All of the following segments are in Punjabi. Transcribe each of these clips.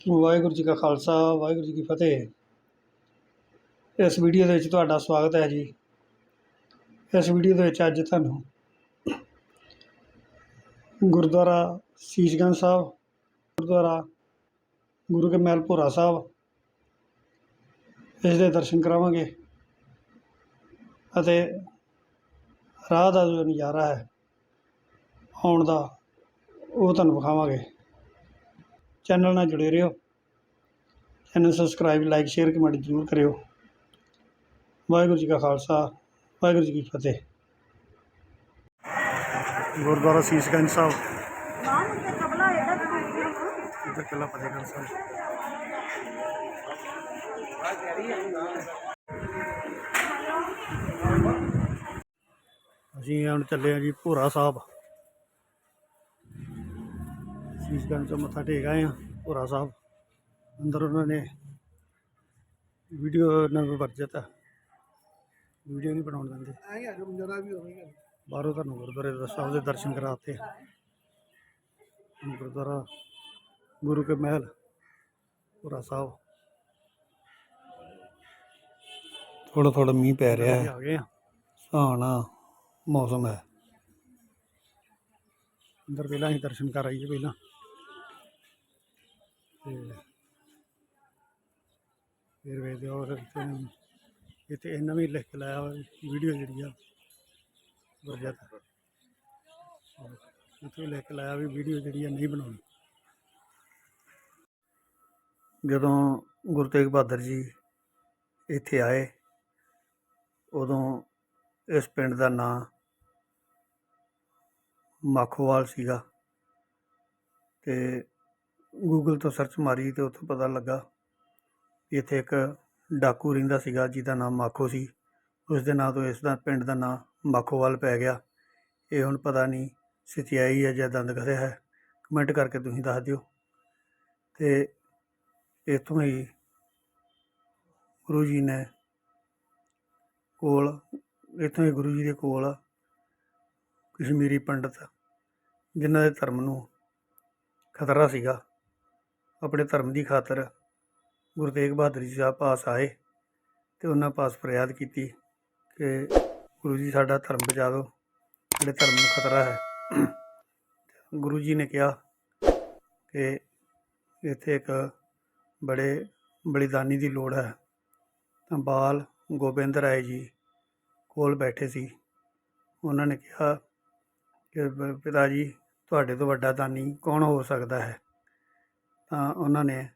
ਵਾਹਿਗੁਰੂ ਜੀ ਕਾ ਖਾਲਸਾ, ਵਾਹਿਗੁਰੂ ਜੀ ਕੀ ਫਤਿਹ। ਇਸ ਵੀਡੀਓ ਦੇ ਵਿੱਚ ਤੁਹਾਡਾ ਸਵਾਗਤ ਹੈ ਜੀ। ਇਸ ਵੀਡੀਓ ਦੇ ਵਿੱਚ ਅੱਜ ਤੁਹਾਨੂੰ ਗੁਰਦੁਆਰਾ ਸੀਸਗੰਜ ਸਾਹਿਬ, ਗੁਰਦੁਆਰਾ ਗੁਰੂ ਕੇ ਮਹਿਲ ਭੋਰਾ ਸਾਹਿਬ, ਇਸ ਦੇ ਦਰਸ਼ਨ ਕਰਾਵਾਂਗੇ ਅਤੇ ਰਾਹ ਦਾ ਜੋ ਨਜ਼ਾਰਾ ਹੈ, ਆਉਣ ਦਾ ਉਹ ਤੁਹਾਨੂੰ ਵਿਖਾਵਾਂਗੇ। ਚੈਨਲ ਨਾਲ ਜੁੜੇ ਰਹੋ channel subscribe like share comment ਜ਼ਰੂਰ ਕਰਿਓ ਵਾਹਿਗੁਰੂ ਜੀ ਕਾ ਖਾਲਸਾ ਵਾਹਿਗੁਰੂ ਜੀ ਕੀ ਫਤਿਹ ਗੁਰਦੁਆਰਾ ਸੀਸਗੰਜ ਸਾਹਿਬ ਇੱਧਰ ਕਿਲਾ ਫਤਿਹਗੜ੍ਹ ਸਾਹਿਬ ਅਸੀਂ ਹੁਣ ਚੱਲੇ ਹਾਂ ਜੀ ਭੋਰਾ ਸਾਹਿਬ ਸੀਸਗੰਜ ਤੋਂ ਮੱਥਾ ਟੇਕ ਆਏ ਹਾਂ ਭੋਰਾ ਸਾਹਿਬ। ਅੰਦਰ ਉਹਨਾਂ ਨੇ ਵੀਡੀਓ ਨਾਲ ਵਰਜਿਤ ਹੈ ਵੀਡੀਓ ਨਹੀਂ ਬਣਾਉਣ ਦਿੰਦੇ। ਆਏ ਆ ਜਰਾ ਵੀ ਹੋਵੇਗਾ ਬਾਹਰੋਂ ਤੁਹਾਨੂੰ ਗੁਰਦੁਆਰੇ ਸਾਹਿਬ ਦੇ ਦਰਸ਼ਨ ਕਰਾਤੇ। ਗੁਰਦੁਆਰਾ ਗੁਰੂ ਕੇ ਮਹਿਲ ਭੋਰਾ ਸਾਹਿਬ। ਥੋੜਾ ਥੋੜਾ ਮੀਂਹ ਪੈ ਰਿਹਾ ਹੈ। ਆ ਗਏ ਆ। ਸੁਹਾਣਾ ਮੌਸਮ ਹੈ। ਅੰਦਰ ਪਹਿਲਾਂ ਅਸੀਂ ਦਰਸ਼ਨ ਕਰ ਆਈਏ ਪਹਿਲਾਂ। ਤੇ ਫਿਰ ਵੇਖਦੇ ਹਾਂ ਔਰ ਇੱਥੇ ਇੱਥੇ ਇਹਨਾਂ ਵੀ ਲਿਖ ਕੇ ਲਾਇਆ ਵੀਡੀਓ ਜਿਹੜੀ ਆ ਵਰਜਤ ਇੱਥੇ ਵੀ ਲਿਖ ਕੇ ਲਾਇਆ ਵੀ ਵੀਡੀਓ ਜਿਹੜੀ ਆ ਨਹੀਂ ਬਣਾਉਣੀ। ਜਦੋਂ ਗੁਰੂ ਤੇਗ ਬਹਾਦਰ ਜੀ ਇੱਥੇ ਆਏ, ਉਦੋਂ ਇਸ ਪਿੰਡ ਦਾ ਨਾਂ ਮਾਖੋਵਾਲ ਸੀਗਾ। ਤੇ ਗੂਗਲ ਤੋਂ ਸਰਚ ਮਾਰੀ ਤੇ ਉੱਥੋਂ ਪਤਾ ਲੱਗਾ ਇੱਥੇ ਇੱਕ ਡਾਕੂ ਰਹਿੰਦਾ ਸੀਗਾ ਜਿਹਦਾ ਨਾਮ ਮਾਖੋ ਸੀ। ਉਸ ਦੇ ਨਾਂ ਤੋਂ ਇਸ ਦਾ ਪਿੰਡ ਦਾ ਨਾਂ ਮਾਖੋਵਾਲ ਪੈ ਗਿਆ। ਇਹ ਹੁਣ ਪਤਾ ਨਹੀਂ ਸਚਾਈ ਹੈ ਜਾਂ ਦੰਦਕਥਾ ਹੈ। ਕਮੈਂਟ ਕਰਕੇ ਤੁਸੀਂ ਦੱਸ ਦਿਓ। ਤੇ ਇੱਥੋਂ ਹੀ ਗੁਰੂ ਜੀ ਨੇ ਕੋਲ, ਇੱਥੋਂ ਹੀ ਗੁਰੂ ਜੀ ਦੇ ਕੋਲ ਕਸ਼ਮੀਰੀ ਪੰਡਤ ਜਿਨ੍ਹਾਂ ਦੇ ਧਰਮ ਨੂੰ ਖਤਰਾ ਸੀਗਾ। ਆਪਣੇ ਧਰਮ ਦੀ ਖਾਤਰ ਗੁਰੂ ਤੇਗ ਬਹਾਦਰ ਜੀ ਸਾਹਿਬ ਪਾਸ ਆਏ ਤੇ ਉਹਨਾਂ ਪਾਸ ਫਰਿਆਦ ਕੀਤੀ ਕਿ ਗੁਰੂ ਜੀ ਸਾਡਾ ਧਰਮ ਬਚਾ ਦਿਓ, ਸਾਡੇ ਧਰਮ ਨੂੰ ਖਤਰਾ ਹੈ। ਗੁਰੂ ਜੀ ਨੇ ਕਿਹਾ ਕਿ ਇੱਥੇ ਇੱਕ ਬੜੇ ਬਲੀਦਾਨੀ ਦੀ ਲੋੜ ਹੈ। ਤਾਂ ਬਾਲ ਗੋਬਿੰਦ ਰਾਏ ਜੀ ਕੋਲ ਬੈਠੇ ਸੀ। ਉਹਨਾਂ ਨੇ ਕਿਹਾ ਕਿ ਪਿਤਾ ਜੀ ਤੁਹਾਡੇ ਤੋਂ ਵੱਡਾ ਦਾਨੀ ਕੌਣ ਹੋ ਸਕਦਾ ਹੈ? ਤਾਂ ਉਹਨਾਂ ਨੇ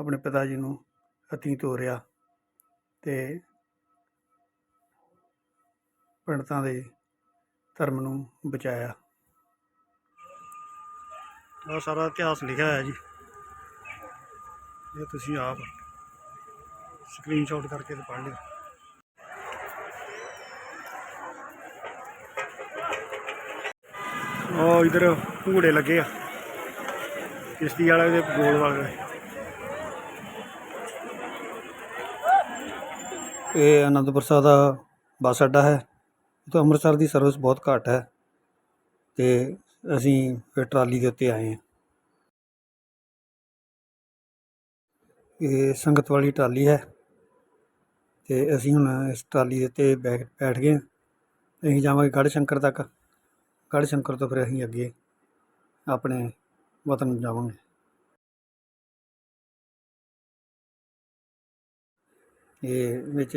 ਆਪਣੇ ਪਿਤਾ ਜੀ ਨੂੰ ਹੱਥੀਂ ਤੋਰਿਆ ਅਤੇ ਪੰਡਤਾਂ ਦੇ ਧਰਮ ਨੂੰ ਬਚਾਇਆ। ਬਹੁਤ ਸਾਰਾ ਇਤਿਹਾਸ ਲਿਖਿਆ ਹੋਇਆ ਜੀ। ਇਹ ਤੁਸੀਂ ਆਪ ਸਕਰੀਨਸ਼ਾਟ ਕਰਕੇ ਤੇ ਪੜ੍ਹ ਲਿਓ। ਉਹ ਇਧਰ ਘੂੜੇ ਲੱਗੇ ਆ। ਕਿਸ਼ਤੀ ਵਾਲੇ ਦੇ ਗੋਲ ਵਾਲੇ। ਇਹ ਆਨੰਦਪੁਰ ਸਾਹਿਬ ਦਾ ਬੱਸ ਅੱਡਾ ਹੈ। ਇੱਥੋਂ ਅੰਮ੍ਰਿਤਸਰ ਦੀ ਸਰਵਿਸ ਬਹੁਤ ਘੱਟ ਹੈ। ਤੇ ਅਸੀਂ ਫਿਰ ਟਰਾਲੀ ਦੇ ਉੱਤੇ ਆਏ ਹਾਂ। ਇਹ ਸੰਗਤ ਵਾਲੀ ਟਰਾਲੀ ਹੈ। ਤੇ ਅਸੀਂ ਹੁਣ ਇਸ ਟਰਾਲੀ ਦੇ ਉੱਤੇ ਬੈਠ ਬੈਠ ਗਏ ਹਾਂ। ਅਸੀਂ ਜਾਵਾਂਗੇ ਗੜ੍ਹ ਸ਼ੰਕਰ ਤੱਕ। ਗੜ੍ਹ ਸ਼ੰਕਰ ਤੋਂ ਫਿਰ ਅਸੀਂ ਅੱਗੇ ਆਪਣੇ ਵਤਨ ਨੂੰ ਜਾਵਾਂਗੇ। ਇਹ ਵਿੱਚ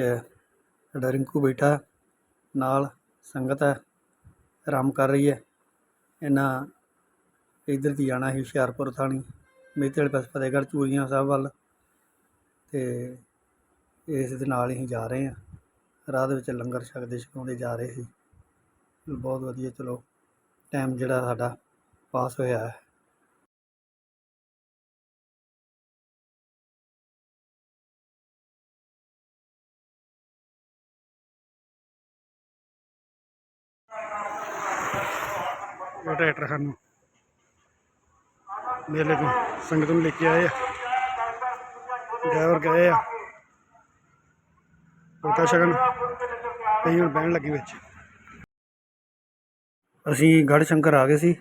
ਸਾਡਾ ਰਿੰਕੂ ਬੈਠਾ, ਨਾਲ ਸੰਗਤ ਹੈ, ਆਰਾਮ ਕਰ ਰਹੀ ਹੈ। ਇਹਨਾਂ ਇੱਧਰ ਦੀ ਜਾਣਾ ਸੀ ਹੁਸ਼ਿਆਰਪੁਰ ਥਾਣੀ ਮੇਤੇ ਵਾਲੇ ਪਾਸੇ ਫਤਿਹਗੜ੍ਹ ਚੂੜੀਆਂ ਸਾਹਿਬ ਵੱਲ ਤੇ ਇਸ ਦੇ ਨਾਲ ਹੀ ਜਾ ਰਹੇ ਹਾਂ। ਰਾਹ ਦੇ ਵਿੱਚ ਲੰਗਰ ਛਕਦੇ, ਛਕਾਉਂਦੇ ਜਾ ਰਹੇ ਸੀ। ਬਹੁਤ ਵਧੀਆ, ਚਲੋ ਟਾਈਮ ਜਿਹੜਾ ਸਾਡਾ ਪਾਸ ਹੋਇਆ ਹੈ। ਇਹ ਟਰੈਕਟਰ ਸਾਨੂੰ ਮੇਲੇ ਤੋਂ ਸੰਗਤ ਨੂੰ ਲੈ ਕੇ ਆਏ ਆ। ਡਰਾਈਵਰ ਗਏ ਆ। ਪਤਾ ਸ਼ਗਨ ਕਈ ਹੁਣ ਬਹਿਣ ਲੱਗੀ ਵਿੱਚ। ਅਸੀਂ ਗੜ੍ਹ ਸ਼ੰਕਰ ਆ ਗਏ ਸੀ।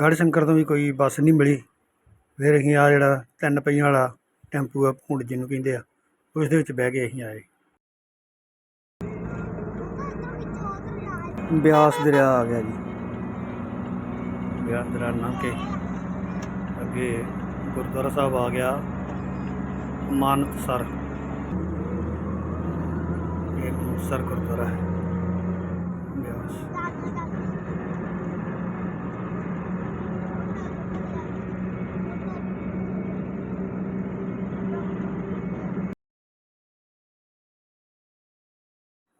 ਗੜ੍ਹ ਸ਼ੰਕਰ ਤੋਂ ਵੀ ਕੋਈ ਬੱਸ ਨਹੀਂ ਮਿਲੀ। ਫਿਰ ਅਸੀਂ ਆਹ ਜਿਹੜਾ ਤਿੰਨ ਪਹੀਆਂ ਵਾਲਾ ਟੈਂਪੂ ਆ, ਭੂੰਡ ਜਿਹਨੂੰ ਕਹਿੰਦੇ ਆ, ਉਸ ਦੇ ਵਿੱਚ ਬਹਿ ਕੇ ਅਸੀਂ ਆਏ। ਬਿਆਸ ਦਰਿਆ ਆ ਗਿਆ ਜੀ। ਬਿਆਸ ਦਰਿਆ ਲੰਘ ਕੇ ਅੱਗੇ ਗੁਰਦੁਆਰਾ ਸਾਹਿਬ ਆ ਗਿਆ ਮਾਨਤਸਰ। ਇਹ ਮਾਨਤਸਰ ਗੁਰਦੁਆਰਾ ਹੈ। ਬਿਆਸ।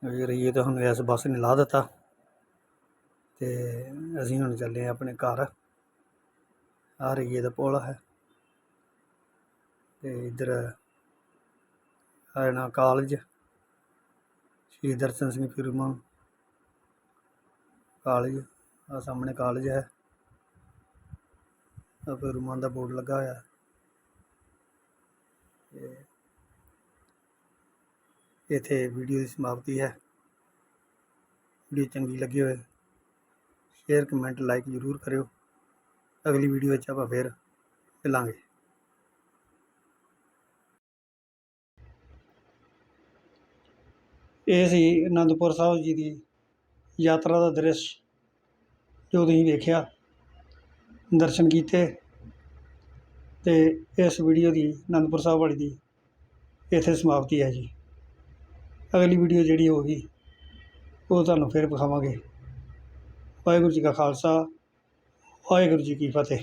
ਰਹੀਏ ਤਾਂ ਹੁਣ ਇਸ ਬੱਸ ਨੇ ਲਾ ਦਿੱਤਾ ਤੇ ਅਸੀਂ ਹੁਣ ਚੱਲੇ ਹਾਂ ਆਪਣੇ ਘਰ। ਆ ਰਹੀਏ ਦਾ ਪੁਲ ਹੈ। ਤੇ ਇੱਧਰ ਆਣਾ ਕਾਲਜ, ਸ਼੍ਰੀ ਦਰਸ਼ਨ ਸਿੰਘ ਫਿਰਮਾ ਕਾਲਜ ਆ ਸਾਹਮਣੇ ਕਾਲਜ ਹੈ। ਆ ਫਿਰਮਾਨ ਦਾ ਬੋਰਡ ਲੱਗਾ ਹੋਇਆ। ਤੇ ਇੱਥੇ ਵੀਡੀਓ ਦੀ ਸਮਾਪਤੀ ਹੈ। ਵੀਡੀਓ ਚੰਗੀ ਲੱਗੀ ਹੋਵੇ ਸ਼ੇਅਰ ਕਮੈਂਟ ਲਾਈਕ ਜ਼ਰੂਰ ਕਰਿਓ। ਅਗਲੀ ਵੀਡੀਓ ਵਿੱਚ ਆਪਾਂ ਫੇਰ ਮਿਲਾਂਗੇ। ਇਹ ਸੀ ਅਨੰਦਪੁਰ ਸਾਹਿਬ ਜੀ ਦੀ ਯਾਤਰਾ ਦਾ ਦ੍ਰਿਸ਼, ਜੋ ਤੁਸੀਂ ਵੇਖਿਆ, ਦਰਸ਼ਨ ਕੀਤੇ ਤੇ ਇਸ ਵੀਡੀਓ ਦੀ ਅਨੰਦਪੁਰ ਸਾਹਿਬ ਵਾਲੀ ਦੀ ਇੱਥੇ ਸਮਾਪਤੀ ਹੈ ਜੀ। ਅਗਲੀ ਵੀਡੀਓ ਜਿਹੜੀ ਹੋਗੀ ਉਹ ਤੁਹਾਨੂੰ ਫਿਰ ਵਿਖਾਵਾਂਗੇ। ਵਾਹਿਗੁਰੂ ਜੀ ਕਾ ਖਾਲਸਾ, ਵਾਹਿਗੁਰੂ ਜੀ ਕੀ ਫਤਿਹ।